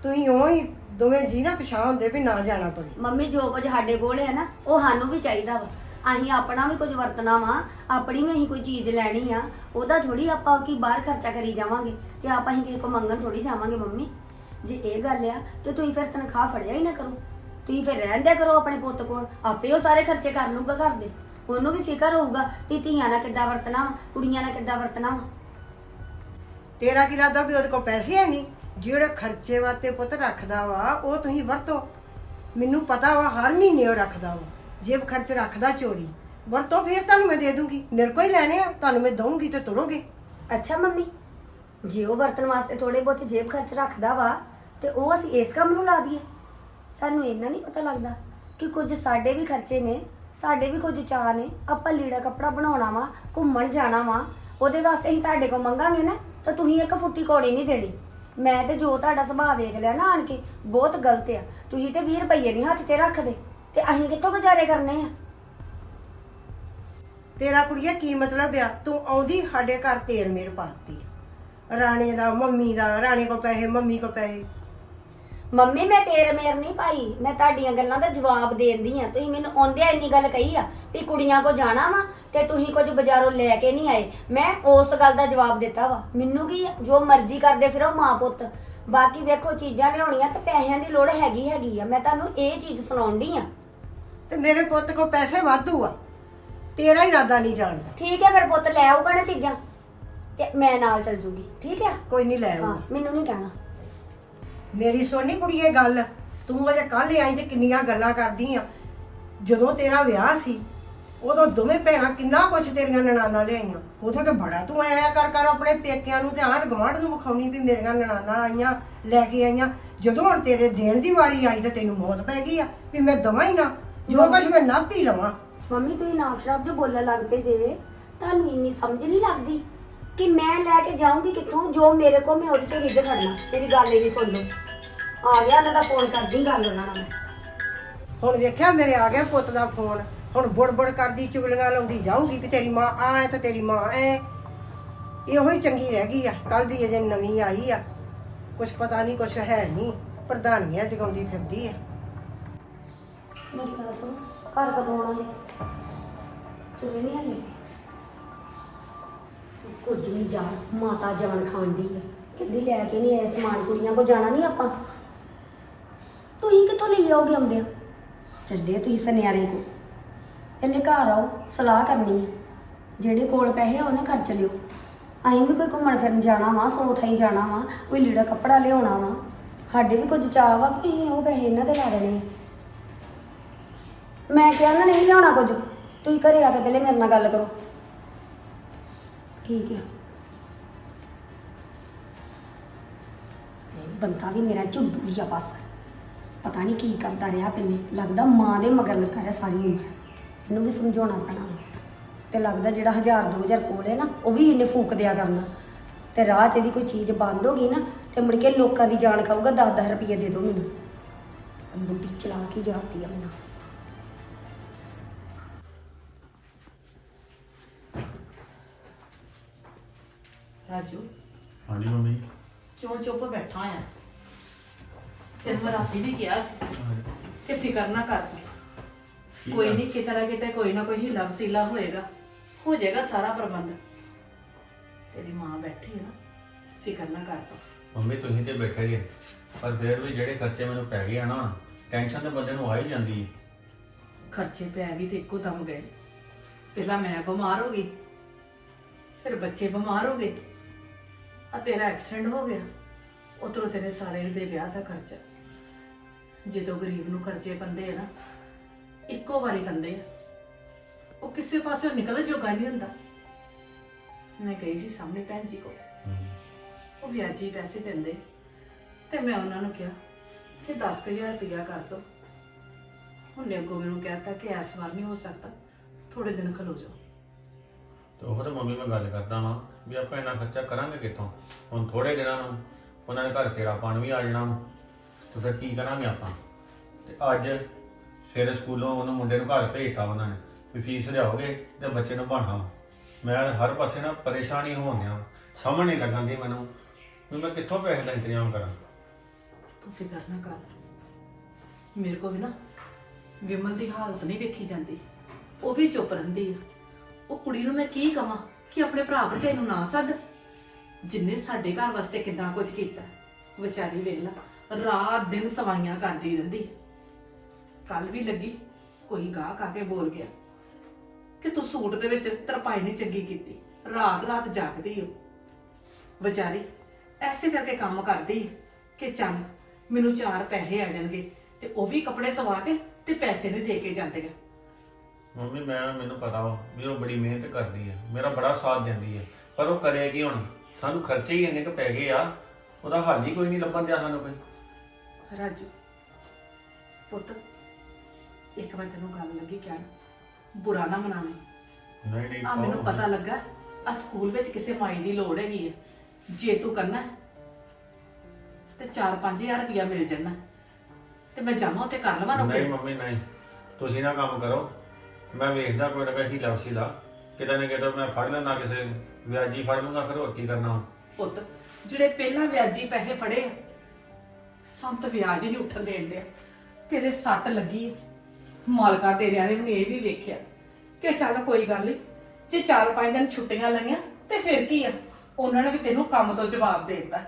ਤੁਸੀਂ ਉਹ ਹੀ ਦੋਵੇਂ ਜੀ ਨਾ ਪਛਾਣ ਹੁੰਦੇ ਵੀ ਨਾ ਜਾਣਾ ਪਵੇ। ਮੰਮੀ ਜੋ ਕੁਝ ਸਾਡੇ ਕੋਲ ਹੈ ਨਾ ਉਹ ਸਾਨੂੰ ਵੀ ਚਾਹੀਦਾ ਵਾ। ਅਸੀਂ ਆਪਣਾ ਵੀ ਕੁਝ ਵਰਤਣਾ ਵਾ ਆਪਣੀ ਵੀ ਅਸੀਂ ਕੋਈ ਚੀਜ਼ ਲੈਣੀ ਆ। ਉਹਦਾ ਥੋੜੀ ਆਪਾਂ ਕੀ ਬਾਹਰ ਖਰਚਾ ਕਰੀ ਜਾਵਾਂਗੇ ਤੇ ਆਪਾਂ ਅਸੀਂ ਕਿਸੇ ਕੋ ਮੰਗਣ ਥੋੜੀ ਜਾਵਾਂਗੇ ਮੰਮੀ। ਜੇ ਇਹ ਗੱਲ ਆ ਤੇ ਤੁਸੀਂ ਫਿਰ ਤਨਖਾਹ ਫੜਿਆ ਹੀ ਨਾ ਕਰੋ। ਤੁਸੀਂ ਫਿਰ ਰਹਿੰਦਿਆ ਕਰੋ ਆਪਣੇ ਪੁੱਤ ਕੋਲ। ਆਪੇ ਉਹ ਸਾਰੇ ਖਰਚੇ ਕਰ ਲੂਗਾ ਘਰ ਦੇ। ਉਹਨੂੰ ਵੀ ਫਿਕਰ ਹੋਊਗਾ ਵੀ ਧੀਆਂ ਨਾਲ ਕਿੱਦਾਂ ਵਰਤਣਾ ਵਾ ਕੁੜੀਆਂ ਨਾਲ ਕਿੱਦਾਂ ਵਰਤਣਾ ਵਾ। ਤੇਰਾ ਕੀ ਇਰਾਦਾ ਵੀ ਉਹਦੇ ਕੋਲ ਪੈਸੇ ਹੈ ਨਹੀਂ ਜਿਹੜੇ ਖਰਚੇ ਵਾਸਤੇ ਪੁੱਤ ਰੱਖਦਾ ਵਾ ਉਹ ਤੁਸੀਂ ਵਰਤੋ। ਮੈਨੂੰ ਪਤਾ ਵਾ ਹਰ ਮਹੀਨੇ ਉਹ ਰੱਖਦਾ ਵਾ। ਜੇਬ ਖਰਚ ਰੱਖਦਾ ਚੋਰੀ। ਵਰਤੋ ਫਿਰ ਤੁਹਾਨੂੰ ਮੈਂ ਦੇ ਦੂੰਗੀ। ਮੇਰੇ ਕੋਲ ਹੀ ਲੈਣੇ ਆ ਤੁਹਾਨੂੰ ਮੈਂ ਦਊਂਗੀ ਤੇ ਤੁਰੋਗੇ। ਅੱਛਾ ਮੰਮੀ ਜੇ ਉਹ ਵਰਤਣ ਵਾਸਤੇ ਥੋੜੇ ਬਹੁਤੇ ਜੇਬ ਖਰਚ ਰੱਖਦਾ ਵਾ ਤੇ ਉਹ ਅਸੀਂ ਇਸ ਕੰਮ ਨੂੰ ਲਾ ਦਈਏ। ਤੁਹਾਨੂੰ ਇੰਨਾ ਨਹੀਂ ਪਤਾ ਲੱਗਦਾ ਕਿ ਕੁਝ ਸਾਡੇ ਵੀ ਖਰਚੇ ਨੇ, ਸਾਡੇ ਵੀ ਕੁਝ ਚਾਹ ਨੇ। ਆਪਾਂ ਲੀੜਾ ਕੱਪੜਾ ਬਣਾਉਣਾ ਵਾ, ਘੁੰਮਣ ਜਾਣਾ ਵਾ, ਉਹਦੇ ਵਾਸਤੇ ਅਸੀਂ ਤੁਹਾਡੇ ਕੋਲ ਮੰਗਾਂਗੇ ਨਾ, ਤਾਂ ਤੁਸੀਂ ਇੱਕ ਫੁੱਟੀ ਕੌੜੀ ਨਹੀਂ ਦੇਣੀ। ਮੈਂ ਤੇ ਜੋ ਤੁਹਾਡਾ ਸੁਭਾਅ ਵੇਖ ਲਿਆ ਨਾ ਆਣ ਕੇ, ਬਹੁਤ ਗਲਤ ਆ। ਤੁਸੀਂ ਤੇ 20 ਰੁਪਏ ਨਹੀਂ ਹੱਥ ਤੇ ਰੱਖਦੇ, ਤੇ ਅਸੀਂ ਕਿੱਥੋਂ ਗੁਜ਼ਾਰੇ ਕਰਨੇ ਆ? ਤੇਰਾ ਕੁੜੀਆ, ਕੀ ਮਤਲਬ ਆ? ਤੂੰ ਆਉਂਦੀ, ਸਾਡੇ ਘਰ ਤੇਰ ਮੇਰ ਪਾਤੀ। ਰਾਣੇ ਦਾ, ਮੰਮੀ ਦਾ, ਰਾਣੇ ਕੋ ਪੈਸੇ, ਮੰਮੀ ਕੋ ਪੈਸੇ। ਮੰਮੀ ਮੈਂ ਤੇਰੇ ਮੇਰ ਨਹੀਂ ਪਾਈ। ਮੈਂ ਤੁਹਾਡੀਆਂ ਗੱਲਾਂ ਦਾ ਜਵਾਬ ਦੇਂਦੀ ਆ। ਤੁਸੀਂ ਮੈਨੂੰ ਆਉਂਦਿਆਂ ਇੰਨੀ ਗੱਲ ਕਹੀ ਆ ਵੀ ਕੁੜੀਆਂ ਕੋ ਜਾਣਾ ਵਾ ਤੇ ਤੁਸੀਂ ਕੁਝ ਬਾਜ਼ਾਰੋਂ ਲੈ ਕੇ ਨਹੀਂ ਆਏ। ਮੈਂ ਉਸ ਗੱਲ ਦਾ ਜਵਾਬ ਦਿੱਤਾ ਵਾ। ਮੈਨੂੰ ਕੀ ਆ, ਜੋ ਮਰਜ਼ੀ ਕਰਦੇ ਫਿਰੋ ਮਾਂ ਪੁੱਤ। ਬਾਕੀ ਵੇਖੋ ਚੀਜ਼ਾਂ ਲਿਆਉਣੀਆਂ ਤੇ ਪੈਸਿਆਂ ਦੀ ਲੋੜ ਹੈਗੀ ਹੈਗੀ ਆ। ਮੈਂ ਤੁਹਾਨੂੰ ਇਹ ਚੀਜ਼ ਸੁਣਾਉਂਦੀ ਆ। ਤੇ ਮੇਰੇ ਪੁੱਤ ਕੋ ਪੈਸੇ ਵਾਧੂ ਆ। ਤੇਰਾ ਇਰਾਦਾ ਨਹੀਂ ਜਾਣਦਾ ਠੀਕ ਹੈ ਫਿਰ ਪੁੱਤ ਲੈ ਆਊਗਾ ਨਾ ਚੀਜ਼ਾਂ। ਤੇ ਮੈਂ ਨਾਲ ਚੱਲ ਜੂਗੀ। ਠੀਕ ਆ? ਕੋਈ ਨਹੀਂ ਲੈ ਹਾਂ ਮੈਨੂੰ ਨਹੀਂ ਕਹਿਣਾ। ਮੇਰੀ ਸੋਨੀ ਕੁੜੀਏ ਗੱਲ। ਤੂੰ ਅਜੇ ਕੱਲ ਆਈ ਤੇ ਕਿੰਨੀਆਂ ਗੱਲਾਂ ਕਰਦੀ ਆ। ਜਦੋਂ ਤੇਰਾ ਵਿਆਹ ਸੀ ਉਦੋਂ ਦੋਵੇਂ ਭੈਣਾਂ ਕਿੰਨਾ ਕੁਛ ਤੇਰੀਆਂ ਨਨਾਣਾ ਲਿਆਈਆਂ। ਉਦੋਂ ਤੇ ਬੜਾ ਤੂੰ ਆਇਆ ਕਰ ਕਰ ਆਪਣੇ ਪੇਕਿਆਂ ਨੂੰ ਤੇ ਆਣ ਗਵਾਂਢ ਨੂੰ ਵਿਖਾਉਣੀ ਵੀ ਮੇਰੀਆਂ ਨਨਾਣਾ ਆਈਆਂ ਲੈ ਕੇ ਆਈਆਂ। ਜਦੋਂ ਹੁਣ ਤੇਰੇ ਦੇਣ ਦੀ ਵਾਰੀ ਆਈ ਤੇ ਤੈਨੂੰ ਮੌਤ ਪੈ ਗਈ ਆ ਵੀ ਮੈਂ ਦਵਾਂ ਹੀ ਨਾ ਜੋ ਕੁਛ ਮੈਂ ਨੱਪ ਹੀ ਲਵਾਂ। ਮੰਮੀ ਤੁਸੀਂ ਨਾਮ ਸ਼ਰਾਬ ਜੋ ਬੋਲਣ ਲੱਗ ਪਏ ਜੇ ਤੁਹਾਨੂੰ ਇੰਨੀ ਸਮਝ ਨਹੀਂ ਲੱਗਦੀ? ਕਿ ਮੈਂ ਲੈ ਕੇ ਜਾਊਂਗੀ ਕਿੱਥੋਂ? ਜੋ ਮੇਰੇ ਕੋਲ ਮੈਂ ਉਹਦੇ ਚੋਂ ਰਿਜ ਖੜਨਾ। ਤੇਰੀ ਗੱਲ ਇਹ ਨਹੀਂ ਸੁਣ ਲਓ। ਆ ਗਿਆ ਉਹਨਾਂ ਦਾ ਫੋਨ ਕਰਦੀ ਗੱਲ ਉਹਨਾਂ ਨਾਲ। ਮੈਂ ਹੁਣ ਵੇਖਿਆ ਮੇਰੇ ਆ ਗਿਆ ਪੁੱਤ ਦਾ ਫੋਨ ਹੁਣ ਬੁੜ-ਬੁੜ ਕਰਦੀ ਚੁਗਲੀਆਂ ਲਾਉਂਦੀ ਜਾਊਗੀ ਵੀ ਤੇਰੀ ਮਾਂ ਆ ਹੈ ਤੇ ਤੇਰੀ ਮਾਂ ਐ। ਇਹੋ ਹੀ ਚੰਗੀ ਰਹਿ ਗਈ ਆ। ਕੱਲ ਦੀ ਅਜੇ ਨਵੀਂ ਆਈ ਆ। ਕੁਛ ਪਤਾ ਨਹੀਂ ਕੁਛ ਹੈ ਨਹੀਂ ਪ੍ਰਧਾਨੀਆਂ ਜਗਾਉਂਦੀ ਫਿਰਦੀ ਆ। ਮੇਰੀ ਗੱਲ ਸੁਣ। ਘਰ ਕਦੋਂ ਆਉਣਾ ਜੀ? ਤੁਰੇ ਨਹੀਂ ਹਲੇ ਕੁਝ ਨਹੀਂ ਜਾ ਮਾਤਾ ਜਾਨ ਖਾਣ ਦੀ ਆ। ਕਹਿੰਦੀ ਲੈ ਕੇ ਨਹੀਂ ਆਏ ਸਮਾਨ, ਕੁੜੀਆਂ ਕੋ ਜਾਣਾ ਨਹੀਂ ਆਪਾਂ। ਤੁਸੀਂ ਕਿੱਥੋਂ ਲਈ ਆਓਗੇ ਆਉਂਦੇ ਆ ਚੱਲੇ ਤੁਸੀਂ ਸੁਨਿਆਰੇ ਕੋ ਪਹਿਲੇ ਘਰ ਆਓ, ਸਲਾਹ ਕਰਨੀ ਹੈ ਜਿਹੜੇ ਕੋਲ ਪੈਸੇ ਆ, ਉਹਨਾਂ ਖਰਚ ਲਿਓ। ਅਸੀਂ ਵੀ ਕੋਈ ਘੁੰਮਣ ਫਿਰਨ ਜਾਣਾ ਵਾ, ਸੌ ਥਾਈ ਜਾਣਾ ਵਾ, ਕੋਈ ਲੀੜਾ ਕੱਪੜਾ ਲਿਆਉਣਾ ਵਾ। ਸਾਡੇ ਵੀ ਕੁਝ ਚਾਹ ਵਾ ਕਿ ਅਸੀਂ ਉਹ ਪੈਸੇ ਇਹਨਾਂ ਦੇ ਲਾ ਦੇਣੇ ਆ। ਮੈਂ ਕਿਹਾ ਨਾ ਨਹੀਂ ਲਿਆਉਣਾ ਕੁਝ। ਤੁਸੀਂ ਘਰੇ ਆ ਕੇ ਪਹਿਲੇ ਮੇਰੇ ਨਾਲ ਗੱਲ ਕਰੋ। ਠੀਕ ਆ। ਇਹ ਬੰਦਾ ਵੀ ਮੇਰਾ ਝੁੱਡੂ ਹੀ ਆ ਬਸ। ਪਤਾ ਨਹੀਂ ਕੀ ਕਰਦਾ ਰਿਹਾ ਪਹਿਲੇ। ਲੱਗਦਾ ਮਾਂ ਦੇ ਮਗਰ ਲੱਗਾ ਰਿਹਾ ਸਾਰੀ ਉਮਰ। ਇਹਨੂੰ ਵੀ ਸਮਝਾਉਣਾ ਪੈਣਾ ਵਾ। ਤੇ ਲੱਗਦਾ ਜਿਹੜਾ 1000 2000 ਕੋਲ ਹੈ ਨਾ, ਉਹ ਵੀ ਇਹਨੇ ਫੂਕ ਦਿਆ ਕਰਨਾ। ਤੇ ਰਾਹ 'ਚ ਇਹਦੀ ਕੋਈ ਚੀਜ਼ ਬੰਦ ਹੋ ਗਈ ਨਾ, ਤੇ ਮੁੜ ਕੇ ਲੋਕਾਂ ਦੀ ਜਾਨ ਖਾਊਗਾ 10-10 ਰੁਪਏ ਦੇ ਦਿਓ ਮੈਨੂੰ। ਬੁੱਢੀ ਚਲਾ ਕੇ ਜਾਂਦੀ ਆ ਮੈਨੂੰ। ਰਾਜੂ। ਹਾਂਜੀ ਮੰਮੀ। ਕਿਉਂ ਚੁੱਪ ਬੈਠਾ ਆ ਤੈਨੂੰ ਮੈਂ ਰਾਤੀ ਵੀ ਕਿਹਾ ਸੀ ਕਿ ਫਿਕਰ ਨਾ ਕਰ। ਤੂੰ ਕੋਈ ਨਹੀਂ ਕਿਤੇ ਨਾ ਕਿਤੇ ਕੋਈ ਨਾ ਕੋਈ ਹੀਲਾ ਵਸੀਲਾ ਹੋਏਗਾ। ਹੋ ਜਾਏਗਾ ਸਾਰਾ ਪ੍ਰਬੰਧ। ਤੇਰੀ ਮਾਂ ਬੈਠੀ ਨਾ ਫਿਕਰ ਨਾ ਕਰ ਤੂੰ। ਮੰਮੀ ਤੁਸੀਂ ਤੇ ਬੈਠੇ ਜੇ ਪਰ ਫਿਰ ਵੀ ਜਿਹੜੇ ਖਰਚੇ ਮੈਨੂੰ ਪੈ ਗਏ ਆ ਨਾ ਟੈਨਸ਼ਨ ਤੇ ਬੰਦੇ ਨੂੰ ਆ ਹੀ ਜਾਂਦੀ ਹੈ ਖਰਚੇ ਪੈ ਵੀ ਤੇ ਇੱਕੋ ਦਮ ਗਏ। ਪਹਿਲਾਂ ਮੈਂ ਬਿਮਾਰ ਹੋ ਗਈ ਫਿਰ ਬੱਚੇ ਬਿਮਾਰ ਹੋ ਗਏ। ਆ ਤੇਰਾ ਐਕਸੀਡੈਂਟ ਹੋ ਗਿਆ। ਉਧਰੋਂ ਤੇਰੇ ਸਾਰੇ ਦੇ ਵਿਆਹ ਦਾ ਖਰਚਾ। ਜਦੋਂ ਗਰੀਬ ਨੂੰ ਖਰਚੇ ਪੰਦੇ ਆ ਨਾ, ਇੱਕੋ ਵਾਰੀ ਪੰਦੇ ਆ। ਉਹ ਕਿਸੇ ਪਾਸੇ ਨਿਕਲ ਜੋਗਾ ਨਹੀਂ ਹੁੰਦਾ। ਮੈਂ ਗਈ ਸੀ ਸਾਹਮਣੇ ਭੈਣ ਜੀ ਕੋਲ। ਉਹ ਵਿਆਜੀ ਪੈਸੇ ਦਿੰਦੇ। ਤੇ ਮੈਂ ਉਹਨਾਂ ਨੂੰ ਕਿਹਾ ਕਿ 10000 ਰੁਪਇਆ ਕਰ ਦੋ। ਉਹਨੇ ਅੱਗੋਂ ਮੈਨੂੰ ਕਹਿਤਾ ਕਿ ਇਸ ਵਾਰ ਨਹੀਂ ਹੋ ਸਕਦਾ। ਥੋੜੇ ਦਿਨ ਖਲੋ ਜਾਓ। ਤੇ ਉਹ ਤਾਂ ਮੰਮੀ ਮੈਂ ਗੱਲ ਕਰਦਾ ਵਾਂ। ਵੀ ਆਪਾਂ ਇੰਨਾ ਖਰਚਾ ਕਰਾਂਗੇ ਕਿੱਥੋਂ? ਹੁਣ ਥੋੜੇ ਦਿਨਾਂ ਨੂੰ ਉਹਨਾਂ ਨੇ ਘਰ ਫੇਰਾ ਪਾਣ ਵੀ ਆ ਜਾਣਾ ਵਾ, ਤੇ ਫਿਰ ਕੀ ਕਰਾਂਗੇ ਆਪਾਂ? ਤੇ ਅੱਜ ਸਵੇਰੇ ਸਕੂਲੋਂ ਉਹਨੂੰ ਮੁੰਡੇ ਨੂੰ ਘਰ ਭੇਜਤਾ ਉਹਨਾਂ ਨੇ ਵੀ ਫੀਸ ਲਿਆਓਗੇ ਤੇ ਬੱਚੇ ਨੂੰ ਪੜ੍ਹਾਉਣਾ ਮੈਂ ਹਰ ਪਾਸੇ ਨਾ ਪਰੇਸ਼ਾਨ ਹੀ ਹੋਣ ਡਿਆ ਸਮਝ ਨਹੀਂ ਲੱਗਾਂਦੀ ਮੈਨੂੰ ਵੀ ਮੈਂ ਕਿੱਥੋਂ ਪੈਸੇ ਦਾ ਇੰਤਜ਼ਾਮ ਕਰਾਂ। ਤੂੰ ਫਿਕਰ ਨਾ ਕਰ। ਮੇਰੇ ਕੋ ਵੀ ਨਾ ਵਿਮਲ ਦੀ ਹਾਲਤ ਨਹੀਂ ਵੇਖੀ ਜਾਂਦੀ। ਉਹ ਵੀ ਚੁੱਪ ਰਹਿੰਦੀ ਆ। ਉਹ ਕੁੜੀ ਨੂੰ ਮੈਂ ਕੀ ਕਵਾਂ? ਕਿ ਆਪਣੇ ਭਰਾ ਭਰਜਾਈ ਨੂੰ ਨਾ ਸੱਦ। ਜਿੰਨੇ ਸਾਡੇ ਘਰ ਵਾਸਤੇ ਕਿੰਨਾ ਕੁਝ ਕੀਤਾ, ਵਿਚਾਰੀ ਵੇਖ ਲਾ ਰਾਤ ਦਿਨ ਸਵਾਈਆਂ ਕਰਦੀ ਰਹਿੰਦੀ। ਕੱਲ ਵੀ ਲੱਗੀ, ਕੋਈ ਗਾਹਕ ਆ ਕੇ ਬੋਲ ਗਿਆ ਕਿ ਤੂੰ ਸੂਟ ਦੇ ਵਿੱਚ ਤਰਪਾਈ ਨਹੀਂ ਚੰਗੀ ਕੀਤੀ, ਰਾਤ ਰਾਤ ਜਾਗਦੀ ਹੋ ਵਿਚਾਰੀ ਐਸੇ ਕਰਕੇ ਕੰਮ ਕਰਦੀ ਕਿ ਚੱਲ ਮੈਨੂੰ ਚਾਰ ਪੈਸੇ ਆ ਜਾਣਗੇ ਤੇ ਉਹ ਵੀ ਕੱਪੜੇ ਸਵਾ ਕੇ ਤੇ ਪੈਸੇ ਨਹੀਂ ਦੇ ਕੇ ਜਾਂਦੇ ਮੰਮੀ ਮੈਂ ਮੈਨੂੰ ਪਤਾ ਵਾ ਵੀ ਉਹ ਬੜੀ ਮਿਹਨਤ ਕਰਦੀ ਹੈ ਮੇਰਾ ਬੜਾ ਸਾਥ ਦਿੰਦੀ ਹੈ ਪਰ ਉਹ ਕਰੇ ਕੀ ਹੁਣ? ਸਾਨੂੰ ਖਰਚੇ ਹੀ ਇੰਨੇ ਕੁ ਪੈ ਗਏ ਆ। ਉਹਦਾ ਹੱਲ ਹੀ ਕੋਈ ਨਹੀਂ ਲੱਭਣ ਦਿਆ ਸਾਨੂੰ ਕੋਈ। ਰਾਜੂ ਪੁੱਤ ਇੱਕ ਵਾਰ ਤੈਨੂੰ ਗੱਲ ਲੱਗੀ ਕਹਿਣ। ਬੁਰਾ ਨਾ ਮਨਾਵੇਂ। ਨਹੀਂ ਨਹੀਂ ਆ ਮੈਨੂੰ। ਪਤਾ ਲੱਗਾ ਆ ਸਕੂਲ ਵਿੱਚ ਕਿਸੇ ਮਾਈ ਦੀ ਲੋੜ ਹੈਗੀ ਹੈ ਜੇ ਤੂੰ ਕਰਨਾ ਹੈ, ਤੇ 4-5000 ਰੁਪਇਆ ਮਿਲ ਜਾਣਾ। ਤੇ ਮੈਂ ਜਾਵਾਂ ਉੱਥੇ ਕਰ ਲਵਾਂ ਨਹੀਂ ਨੌਕਰੀ ਮੰਮੀ ਨਹੀਂ। ਤੁਸੀਂ ਨਾ ਕੰਮ ਕਰੋ। ਮੈਂ ਵੇਖਦਾ ਕੋਈ ਨਾ ਕੋਈ ਹੀ ਲਵਸੀ ਲਾ ਕਿਤੇ ਨਾ ਕਿਤੇ ਮੈਂ ਫੜ ਲੈਣਾ ਕਿਸੇ ਵਿਆਜੀ ਫੜ ਲੂੰਗਾ ਫਿਰ ਹੋਰ ਕੀ ਕਰਨਾ ਪੁੱਤ ਜਿਹੜੇ ਪਹਿਲਾਂ ਵਿਆਜੀ ਪੈਸੇ ਫੜੇ ਆ ਸੰਤ ਵਿਆਜ ਹੀ ਨਹੀਂ ਉੱਠਣ ਦੇਣ ਡਿਆ। ਤੇਰੇ ਸੱਟ ਲੱਗੀ ਹੈ। ਮਾਲਕਾ ਤੇਰਿਆਂ ਨੇ ਵੀ ਇਹ ਵੀ ਵੇਖਿਆ। ਕਿ ਚੱਲ ਕੋਈ ਗੱਲ ਨਹੀਂ ਜੇ 4-5 ਦਿਨ ਛੁੱਟੀਆਂ ਲਈਆਂ ਤੇ ਫਿਰ ਕੀ ਆ? ਉਹਨਾਂ ਨੇ ਵੀ ਤੈਨੂੰ ਕੰਮ ਤੋਂ ਜਵਾਬ ਦੇ ਦਿੱਤਾ।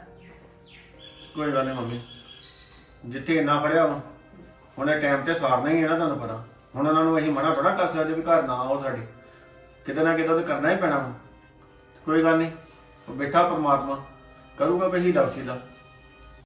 ਕੋਈ ਗੱਲ ਨਹੀਂ ਮੰਮੀ ਜਿੱਥੇ ਇੰਨਾ ਫੜਿਆ ਵਾ ਉਹਨੇ ਟਾਈਮ ਤੇ ਸਾਰਨਾ ਹੀ ਹੈ ਨਾ ਤੁਹਾਨੂੰ ਪਤਾ। ਹੁਣ ਉਹਨਾਂ ਨੂੰ ਅਸੀਂ ਮਨਾ ਥੋੜਾ ਕਰ ਸਕਦੇ ਵੀ ਘਰ ਨਾ ਆਓ ਸਾਡੇ ਕਿਤੇ ਨਾ ਕਿਤੇ ਤਾਂ ਕਰਨਾ ਹੀ ਪੈਣਾ ਵਾ। ਕੋਈ ਗੱਲ ਨਹੀਂ ਬੈਠਾ ਪਰਮਾਤਮਾ, ਕਰੂਗਾ ਕੋਈ ਹੀ ਲਵਸੀ ਦਾ